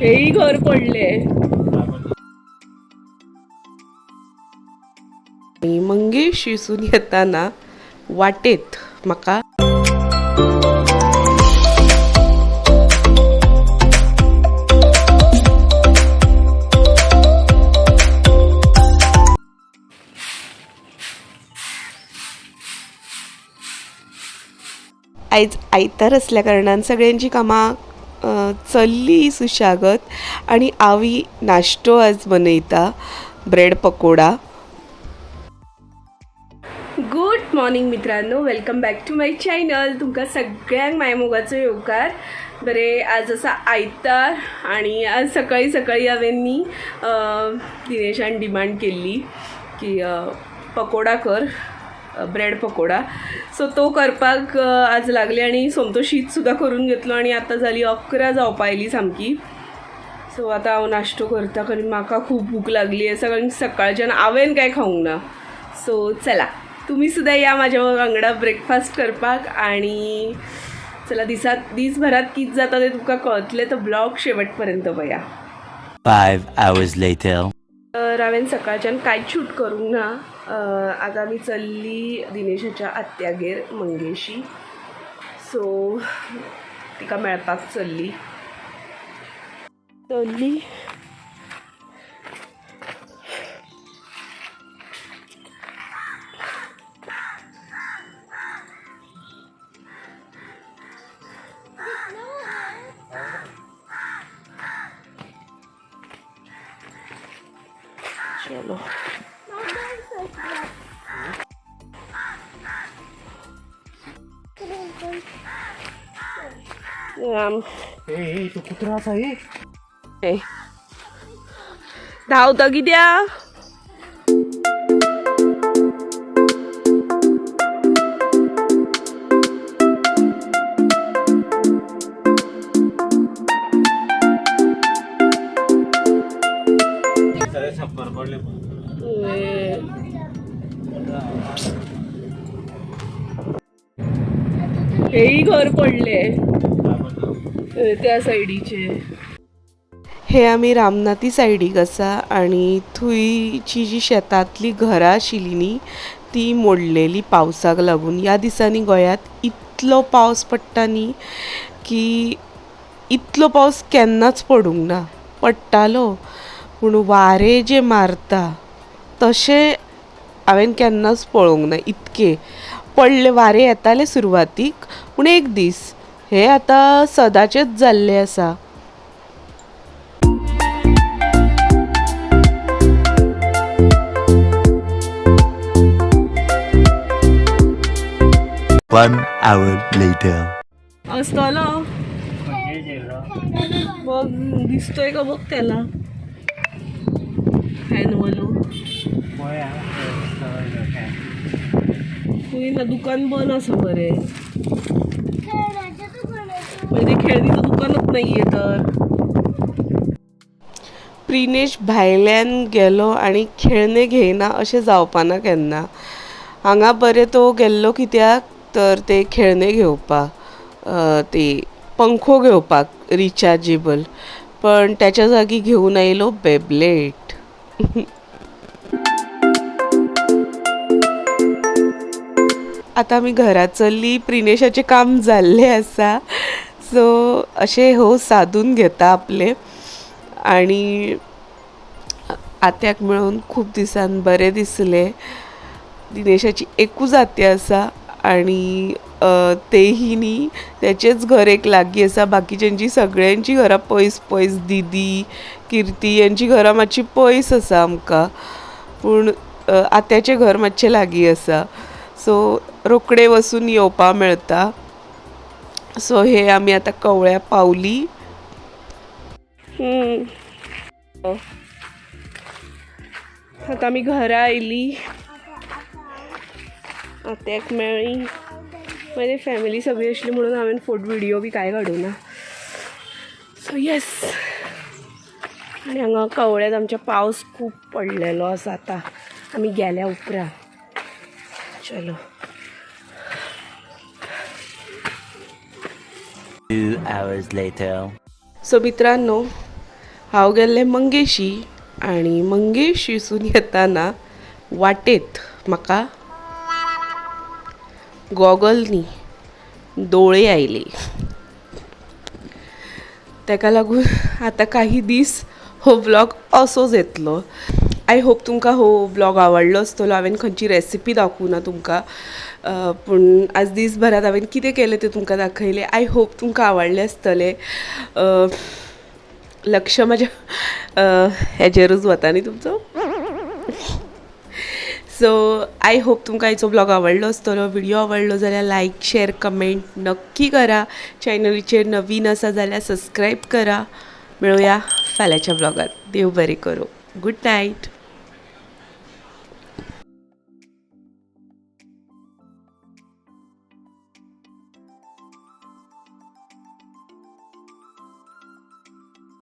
हेही घर पडले. मंगेश दिसून येताना वाटेत म्हाका आयज आयतार असल्या कारणान सगळ्यांची कामां चल्ली सुशागत आणि आवी नाश्तो आज बनयता ब्रेड पकोडा. गुड मॉर्निंग मित्रांनो welcome back to my channel तुमकां सगळ्यांक मायमोगाचो येवकार. बरे आज असा आयतार आणि आज सकाळी सकाळी हांवें न्ही दिनेशान डिमांड केल्ली की पकोडा कर ब्रेड पकोडा. सो तो करपाक आज लागले आणि सोमतो शीत सुद्दां करून घेतलो आणि आतां जाली अकरा जावपा आयली सामकी. सो आतां हांव नाश्तो करता कारण म्हाका खूब भूक लागली आसा कारण सकाळच्यान हांवें कांय खावंक ना. सो चला तुम्ही सुद्धा या माझ्या वांगडा ब्रेकफास्ट करपाक आणि चला दिसात दिसभरात कित जाता ते तुमकां कळतलें तर ब्लॉग शेवटपर्यंत पया Five hours later. तर हांवें सकाळच्यान कांयच शूट करूंक ना. अं, आतां आमी चल्ली दिनेशाच्या आत्यागेर मंगेशी. सो तिका मेळपाक चल्ली. चल्ली. चलो. राम ए तो कुत्रा असा आहे ए. धांवता ए. हेही घर पडले त्या सायडीचे हे आमी रामनाथी सायडीक आसा आनी थंयची जी शेतांतली घरां आशिल्लीं न्ही ती मोडलेली पावसाक लागून. ह्या दिसांनी गोंयांत इतलो पावस पडटा न्ही की इतलो पावस केन्नाच पडूंक ना. पडटालो पूण वारे जे मारता तशें हांवें केन्नाच पळोवंक ना. इतके. पडले वारे येताले सुरवातीक पूण एक दीस हे आतां सदांचेच जाल्ले आसा One hour later. बघ दिसतोय का बघ त्याला. फॅन वालो तुही ना दुकान बंद असं बरे. म्हणजे खेळणीचं नाही आहे तर. प्रिनेश भायल्यान गेलो आणि खेळणे घेयना अशें जावपाना केन्ना. हांगा बरे तो गेल्लो कित्याक? तर ते खेळणे घेवपाक ते पंखो घेवपाक रिचार्जेबल पण त्याच्या जागी घेऊन आयलो बेबलेट. आतां आमी घरा चल्ली प्रिनेशाचें काम जाल्लें आसा सो अशें हो सादून घेता आपले. आणि आत्याक मेळून खूब दिसान बरें दिसलें. दिनेशाची एकूच आत्या आसा आणि तेही न्ही त्याचेच घर एक लागीं आसा बाकीच्यांची सगळ्यांची घरां पयस पयस दिदी किर्ती यांची घरां मातशी पयस आसा आमकां. पूण आत्याचें घर मातशें लागीं आसा सो रोकडे वचून येवपा मेळटा सो हे आमी आतां कवळ्या पावली. आतां आमी घरा आयली. आत्याक मेळ्ळी माझी फॅमिली सगळी असली म्हणून हांवें फोटो व्हिडियो बी कांय काडूं ना सो येस आनी हांगा कवळ्यात आमच्या पावस खूब पडलेलो आसा आतां. आमी गेल्या उपरांत चलो. सो मित्रांनो हांव गेल्लें मंगेशी आनी मंगेशीसून येताना वाटेत म्हाका गॉगलनी दोळे आयले. ताका लागून आतां काही दीस हो ब्लॉग असोच येतलो. आय होप तुमकां हो ब्लॉग आवडलो आसतलो हांवें खंयची रेसिपी दाखोवं ना तुमकां. पूण आज दीसभरात हांवें कितें केलें तें तुमकां दाखयलें? आय होप तुमकां आवडलें आसतलें लक्ष म्हाज्या हेजेरूच वता न्ही तुमचो? सो आय होप तुमकां हाचो ब्लॉग आवडलो आसतलो व्हिडिओ आवडलो जाल्यार लायक शेअर कमेंट नक्की करा. चॅनलीचेर नवीन आसा जाल्यार सबस्क्रायब करा. मेळुया फाल्यांच्या ब्लॉगात देव बरें करूं. Good night